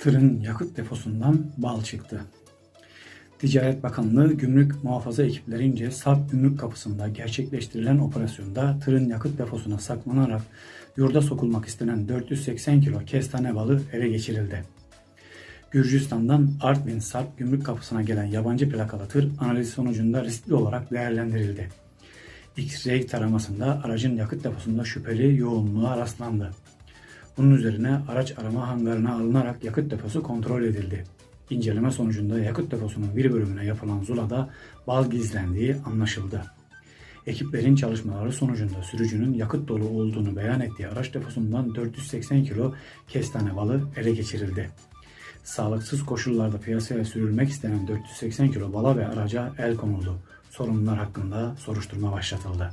Tırın yakıt deposundan bal çıktı. Ticaret Bakanlığı gümrük muhafaza ekiplerince Sarp Gümrük Kapısı'nda gerçekleştirilen operasyonda tırın yakıt deposuna saklanarak yurda sokulmak istenen 480 kilo kestane balı ele geçirildi. Gürcistan'dan Artvin Sarp Gümrük Kapısı'na gelen yabancı plakalı tır analiz sonucunda riskli olarak değerlendirildi. X-ray taramasında aracın yakıt deposunda şüpheli yoğunluğa rastlandı. Bunun üzerine araç arama hangarına alınarak yakıt deposu kontrol edildi. İnceleme sonucunda yakıt deposunun bir bölümüne yapılan zulada bal gizlendiği anlaşıldı. Ekiplerin çalışmaları sonucunda sürücünün yakıt dolu olduğunu beyan ettiği araç deposundan 480 kilo kestane balı ele geçirildi. Sağlıksız koşullarda piyasaya sürülmek istenen 480 kilo bala ve araca el konuldu. Sorunlar hakkında soruşturma başlatıldı.